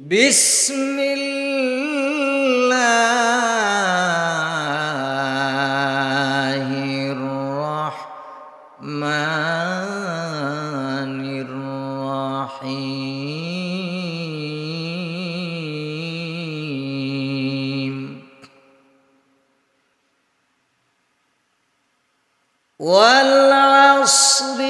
بسم الله الرحمن الرحيم والعصر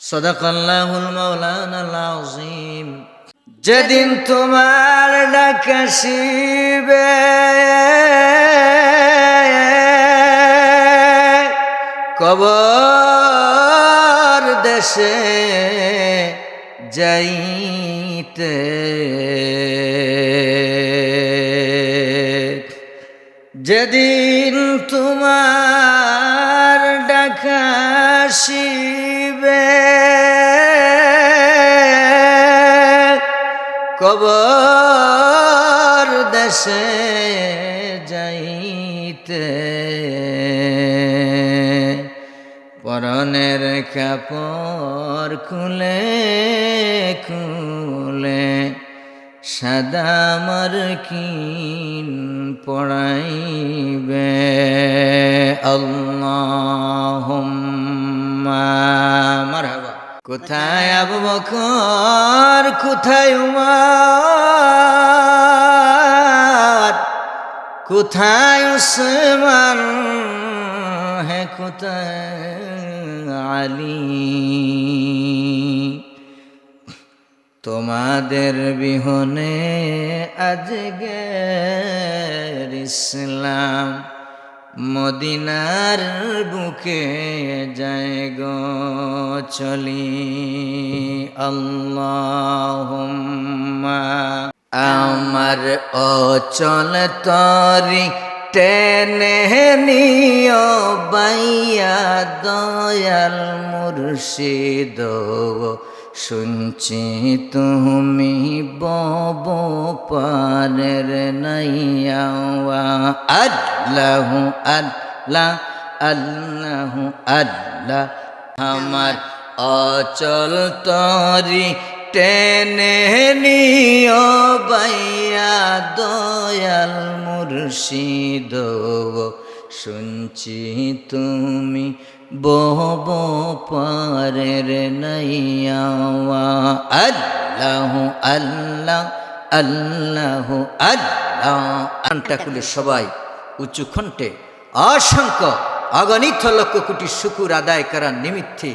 সদাকাল্লাহুল মাওলানা আজিম যেদিন তোমার ডাকাশিবে কবর দেশে যাইতে যেদিন তোমার ডাকাশিবে কবর দেশে যাইতে। পরনের কাপড় খুলে খুলে সাদা মার কিন পড়াইবে কোথায় আবু বকর কোথায় উমার কোথায় উসমান হে কোথায় আলী? তোমাদের বিহনে আজগের ইসলাম মদিনার বুকে যায় গো চলি আল্লাহ আমার অচল তরি টেনে নিয় বাইয়া দয়াল মুর্শিদ শুনছি তুমি বব পারের নাইয়া আল্লাহ আল্লাহ আল্লাহ আল্লাহ, আমার অচল তরি টেনে নিয় বাইয়া দয়াল মুর্শিদ। শুনছি তুমি বহব পারের নাইয়া আল্লাহ আল্লাহ আল্লাহ আল্লাহ। খুলে সবাই উঁচু কণ্ঠে অসংখ্য অগণিত লক্ষ কোটি শুকুর আদায় করার নিমিত্তে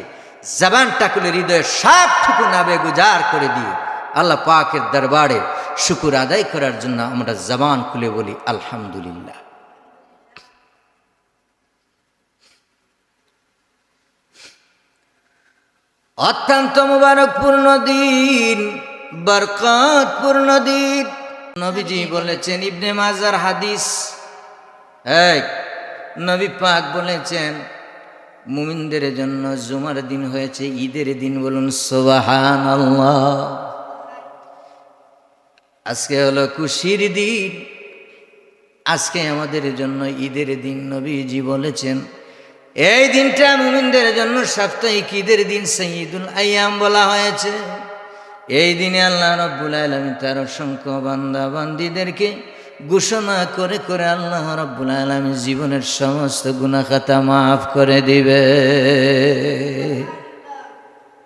জবানটা খুলে হৃদয়ের সবটুকু নাবে গুজার করে দিয়ে আল্লাহ পাকের দরবারে শুকুর আদায় করার জন্য আমরা জবান খুলে বলি, আলহামদুলিল্লাহ। অত্যন্ত মুবারকপূর্ণ দিন, বরকতপূর্ণ দিন। নবীজি বলেছেন, ইবনে মাজার হাদিস এক নবী পাক বলেছেন, মুমিনদের জন্য জুমার দিন হয়েছে, ঈদের দিন বলুন সোবাহান আজকে হলো খুশির দিন। আজকে আমাদের জন্য ঈদের দিন, নবীজি বলেছেন এই দিনটা মুমিনদের জন্য সাপ্তাহিক ঈদের দিন, সঈদুল আয়াম বলা হয়েছে। এই দিনে আল্লাহ রব্বুল আলমী তার অসংখ্য বান্দা বান্দিদেরকে ঘোষণা করে করে আল্লাহ রব্বুল আলমী জীবনের সমস্ত গুণাখাতা মাফ করে দিবে।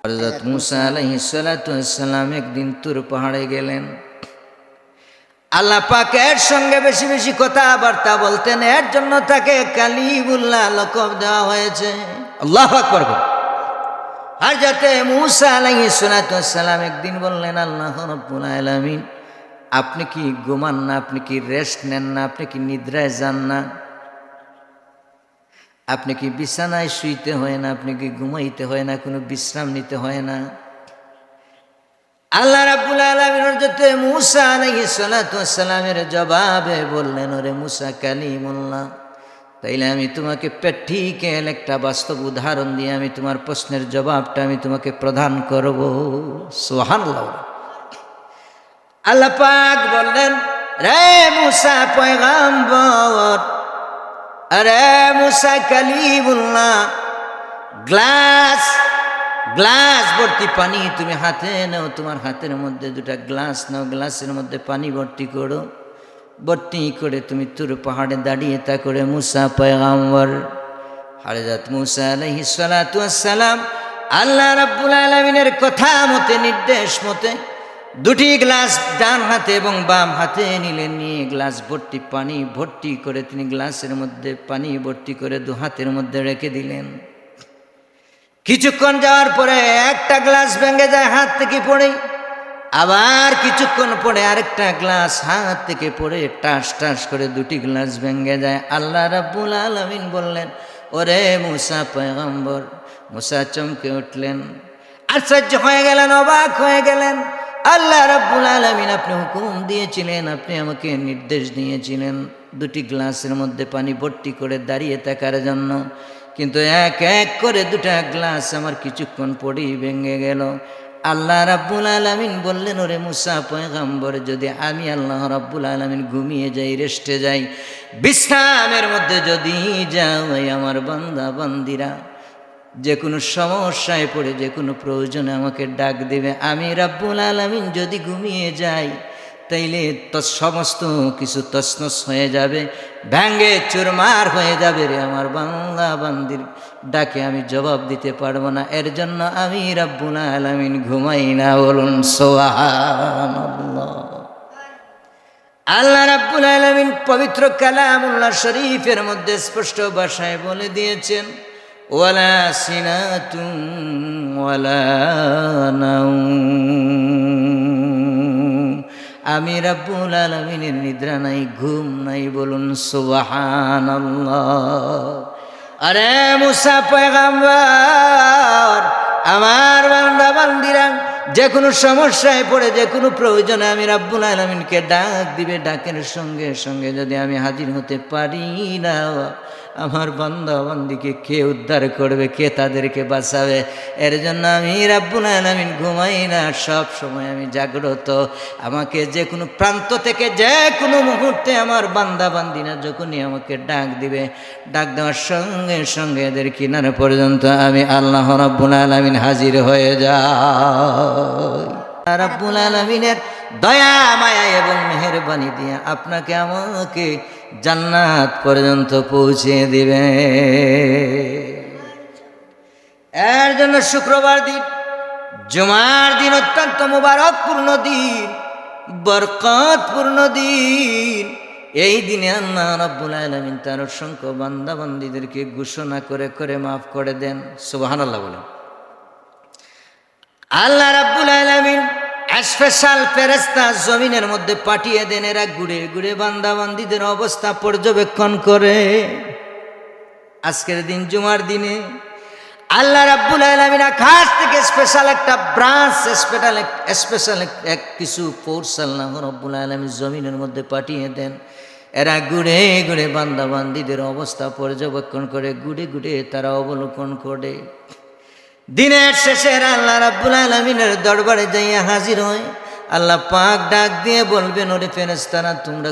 হজরত মুসা আলহি সালাতাম একদিন তুর পাহাড়ে গেলেন। আল্লাহ পাকের সঙ্গে বেশি বেশি কথাবার্তা বলতেন এর জন্য তাকে কালিবুল্লাহ লকব দেওয়া হয়েছে। আল্লাহ আকবর আর যাতে মুসা আলাইহি সালাম একদিন বললেন আল্লাহ রব্বুল আলামিন আপনি কি ঘুমান না? আপনি কি রেস্ট নেন না? আপনি কি নিদ্রায় যান না? আপনি কি বিছানায় শুইতে হয় না? আপনি কি ঘুমাইতে হয় না? কোনো বিশ্রাম নিতে হয় না? আল্লাহ রাব্বুল আলামিনের যতে মুসা আলাইহিস সালাতু সালামের জবাবে বললেন, ওরে মুসা কালিমুল্লাহ, তাইলে আমি তোমাকে প্র্যাকটিক্যাল একটা বাস্তব উদাহরণ দিয়ে আমি তোমার প্রশ্নের জবাবটা আমি তোমাকে প্রদান করব। সুবহানাল্লাহ। আল্লাহ পাক বললেন, রে মুসা পয়গাম্বর, আরে মুসা কালিমুল্লাহ, গ্লাস গ্লাস ভর্তি পানি তুমি হাতে নাও, তোমার হাতের মধ্যে দুটা গ্লাস নাও, গ্লাসের মধ্যে পানি ভর্তি করো। ভর্তি করে তুমি তুর পাহাড়ে দাঁড়িয়ে তা করে মুসা পয়গাম্বর। হারেজাত মুসা আলহি সালাম আল্লাহ রাব্বুল আলমিনের কথা মতে, নির্দেশ মতে দুটি গ্লাস ডান হাতে এবং বাম হাতে নিলেন, নিয়ে গ্লাস ভর্তি পানি ভর্তি করে তিনি গ্লাসের মধ্যে পানি ভর্তি করে দু হাতের মধ্যে রেখে দিলেন। কিছুক্ষণ যাওয়ার পরে একটা গ্লাস ভেঙে যায় হাত থেকে পড়ে। আবার কিছুক্ষণ পরে আরেকটা গ্লাস হাত থেকে পড়ে, টাস টাস করে দুটি গ্লাস ভেঙে যায়। আল্লাহ রাব্বুল আলমিন বললেন, ওরে মুসা পয়গম্বর। মুসা চমকে উঠলেন। আশ্চর্য হয়ে গেলেন, অবাক হয়ে গেলেন। আল্লাহ রাব্বুল আলমিন আপনি হুকুম দিয়েছিলেন, আপনি আমাকে নির্দেশ দিয়েছিলেন। দুটি গ্লাসের মধ্যে পানি ভর্তি করে দাঁড়িয়ে থাকার জন্য। কিন্তু এক এক করে দুটা গ্লাস আমার কিছুক্ষণ পরেই ভেঙে গেল। আল্লাহ রাব্বুল আলমিন বললেন, ওরে মুসা, পয়গাম্বর, যদি আমি আল্লাহ রাব্বুল আলমিন ঘুমিয়ে যাই, রেস্টে যাই, বিশ্রামের মধ্যে যদি যাও এই আমার বান্দা, বান্দিরা, যে কোনো সমস্যায় পড়ে, যে কোনো প্রয়োজনে আমাকে ডাক দেবে। আমি রাব্বুল আলমিন যদি ঘুমিয়ে যাই, তাইলে তো সমস্ত কিছু তসনস হয়ে যাবে। ভ্যাঙ্গে চুরমার হয়ে যাবে রে আমার বাংলা বান্দির। ডাকে আমি জবাব দিতে পারব না, এর জন্য আমি রাব্বুল আলমিন ঘুমাই না, বলুন সোহান আল্লাহ রাব্বুল আলমিন পবিত্র কালামুল্লাহ শরীফের মধ্যে স্পষ্ট ভাষায় বলে দিয়েছেন, ওয়ালা সিনাতুম ওয়ালা নাউম। আমি রাব্বুল আলমিনের নিদ্রা নাই, ঘুম নাই, বলুন সুবাহান আরে মুসা পয়গাম্বার, আমার বান্দা বান্দিরা, যে কোনো সমস্যায় পড়ে, যে কোনো প্রয়োজনে আমি রাব্বুল আলমিনকে ডাক দিবে, ডাকের সঙ্গে সঙ্গে যদি আমি হাজির হতে পারি না। আমার বান্দা বান্দিকে কে উদ্ধার করবে, কে তাদেরকে বাঁচাবে? এর জন্য আমি রাব্বুল আলামিন ঘুমাই না, সব সময় আমি জাগ্রত। আমাকে যে কোনো প্রান্ত থেকে যে কোনো মুহূর্তে আমার বান্দা বান্দিনা যখনই আমাকে ডাক দিবে, ডাক দেওয়ার সঙ্গে সঙ্গে এদের কিনারে পর্যন্ত আমি আল্লাহ রাব্বুল আলামিন হাজির হয়ে যাই। রাব্বুল আলামিনের দয়া, মায়া এবং মেহরবানি দিয়ে আপনাকে আমাকে জান্নাত পর্যন্ত পৌঁছে দিবে। এর জন্য শুক্রবার দিন, জুমার দিন অত্যন্ত মুবারকপূর্ণ দিন, বরকতপূর্ণ দিন। এই দিনে আল্লাহ রব্বুল আলমিন তার অসংখ্য বান্দাবান্দিদেরকে ঘোষণা করে করে মাফ করে দেন। সুবাহান আল্লাহ বলেন। আল্লাহ রাব্বুল আলমিন স্পেশাল ফেরেস্তা জমিনের মধ্যে পাঠিয়ে দেন, এরা ঘুরে ঘুরে বান্দাবান্দিদের অবস্থা পর্যবেক্ষণ করে। আজকের দিন জুমার দিনে আল্লাহ রাব্বুল আলমিন আকাশ থেকে স্পেশাল একটা ব্রাঞ্চ স্পেশাল স্পেশাল এক কিছু ফোর্স আল্লাহ রব্বুল আলমী জমিনের মধ্যে পাঠিয়ে দেন। এরা ঘুরে ঘুরে বান্দাবান্দিদের অবস্থা পর্যবেক্ষণ করে ঘুরে ঘুরে তারা অবলোকন করে। দিনের শেষে এরা আল্লাহ রাব্বুল আলমিনের দরবারে যাইয়া হাজির হয়। আল্লাহ পাক ডাক দিয়ে বলবেন, ওরে ফেরেস্তারা তোমরা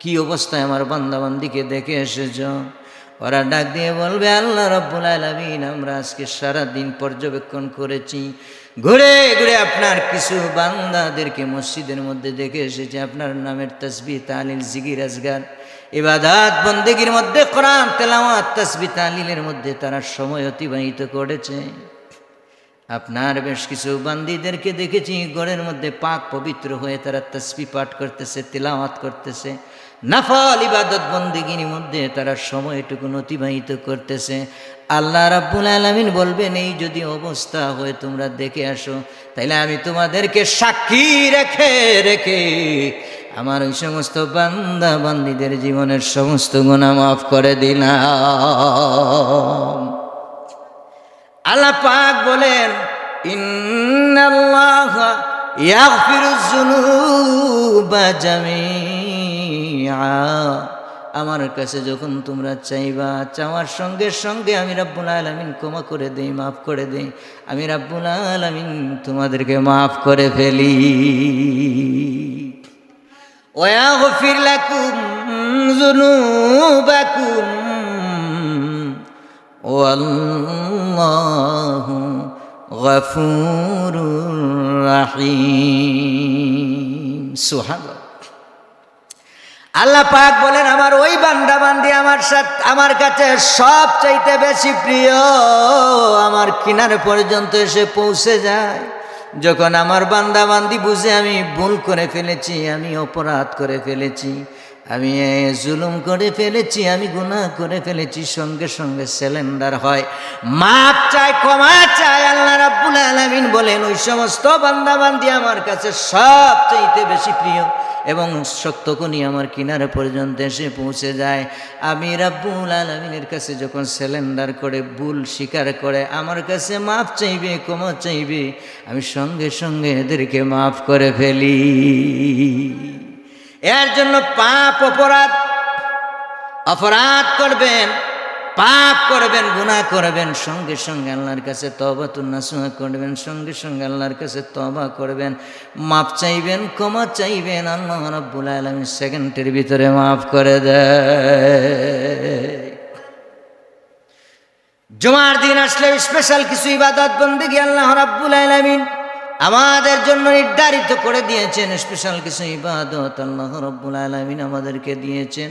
কি অবস্থায় আমার বান্দাবান্দিকে দেখে এসেছ? ওরা ডাক দিয়ে বলবে, আল্লাহ রব্বুল আলমিন, আমরা আজকে সারা দিন পর্যবেক্ষণ করেছি। ঘুরে ঘুরে আপনার কিছু বান্দাদেরকে মসজিদের মধ্যে দেখে এসেছে। আপনার নামের তসবি তালিল, জিগির, আজগার। ইবাদাত বন্দেগীর মধ্যে কোরআন, তেলাওয়াত, তসবি, তালিলের মধ্যে তারা সময় অতিবাহিত করেছে। আপনার বেশ কিছু বান্দিদেরকে দেখেছি, ঘরের মধ্যে পাক পবিত্র হয়ে তারা তসবি পাঠ করতেছে, তিলাওয়াত করতেছে। নাফল ইবাদত বন্দিগির মধ্যে তারা সময়টুকু অতিবাহিত করতেছে। আল্লাহ রাব্বুল আলমিন বলবেন, এই যদি অবস্থা হয়ে তোমরা দেখে আসো। তাইলে আমি তোমাদেরকে সাক্ষী রেখে রেখে আমার ওই সমস্ত বান্দা বান্দিদের জীবনের সমস্ত গুণা মাফ করে দিলাম। আল্লাহ পাক বলেন, ইন্নাল্লাহ আমার কাছে যখন তোমরা চাইবা, চাওয়ার সঙ্গে সঙ্গে আমি রাব্বুল আলামিন ক্ষমা করে দেই, মাফ করে দেই। আমি রাব্বুল আলামিন তোমাদেরকে মাফ করে ফেলি। ويغفر لكم ذنوبكم والله غفور رحيم সুবহান আল্লাহ পাক বলেন আমার ওই বান্দা বান্দি আমার সাথে আমার কাছে সব চাইতে বেশি প্রিয় আমার কিনারে পর্যন্ত এসে পৌঁছে যায় যখন আমার বান্দা বান্দি বুঝে আমি ভুল করে ফেলেছি আমি অপরাধ করে ফেলেছি আমি জুলুম করে ফেলেছি, আমি গুনাহ করে ফেলেছি, সঙ্গে সঙ্গে সিলিন্ডার হয়। মাপ চায় ক্ষমা চায় আল্লাহ রাব্বুল আলামিন বলেন, ওই সমস্ত বান্দা বান্দি আমার কাছে সব চাইতে বেশি প্রিয় এবং সত্যকনি আমার কিনারে পর্যন্ত এসে পৌঁছে যায়। আমি রাব্বুল আলমিনের কাছে যখন সিলিন্ডার করে, ভুল স্বীকার করে, আমার কাছে মাফ চাইবে, ক্ষমা চাইবে, আমি সঙ্গে সঙ্গে এদেরকে মাফ করে ফেলি। এর জন্য পাপ অপরাধ অপরাধ করবেন, পাপ করবেন, গুনাহ করবেন, সঙ্গে সঙ্গে আল্লাহর কাছে তবা তুন্নাসুয়া করবেন, সঙ্গে সঙ্গে আল্লাহর কাছে তবা করবেন। মাপ চাইবেন, ক্ষমা চাইবেন, আল্লাহ রাব্বুল আলামিন সেকেন্ডের ভিতরে মাফ করে দেয়। জমার দিন আসলে স্পেশাল কিছু ইবাদত, বন্দেগি আল্লাহ রাব্বুল আলামিন আমাদের জন্য নির্ধারিত করে দিয়েছেন স্পেশাল কিছু ইবাদত আল্লাহ রাব্বুল আলামিন আমাদেরকে দিয়েছেন।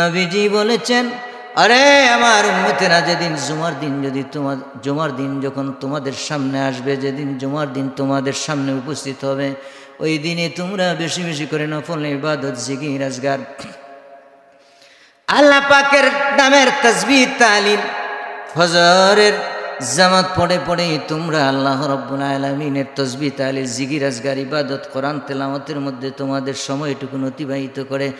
নবীজি বলেছেন, আরে আমার উম্মতেরা, যেদিন জুমার দিন যদি তোমার, জুমার দিন যখন তোমাদের সামনে আসবে, যেদিন জুমার দিন তোমাদের সামনে উপস্থিত হবে, ওই দিনে তোমরা বেশি বেশি করে নফল, ইবাদত জিগি রাজগার আল্লাহ পাকের নামের তসবি তালিম, ফজরের জামাত পড়ে পড়ে তোমরা আল্লাহ রব্বুল আলমিনের তসবি তালি জিগির, আজগার, ইবাদত, কোরআন তেলামতের মধ্যে তোমাদের সময়টুকু অতিবাহিত করে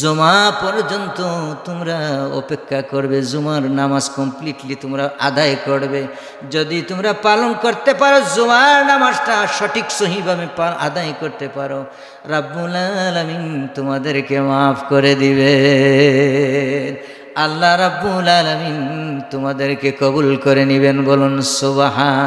জমা পর্যন্ত তোমরা অপেক্ষা করবে। জুমার নামাজ কমপ্লিটলি তোমরা আদায় করবে। যদি তোমরা পালন করতে পারো, জুমার নামাজটা সঠিক, সহিভাবে আদায় করতে পারো, রাব্বুল আলমিন তোমাদেরকে মাফ করে দিবে আল্লাহ রাব্বুল আলামিন তোমাদেরকে কবুল করে নেবেন বলুন সুবহান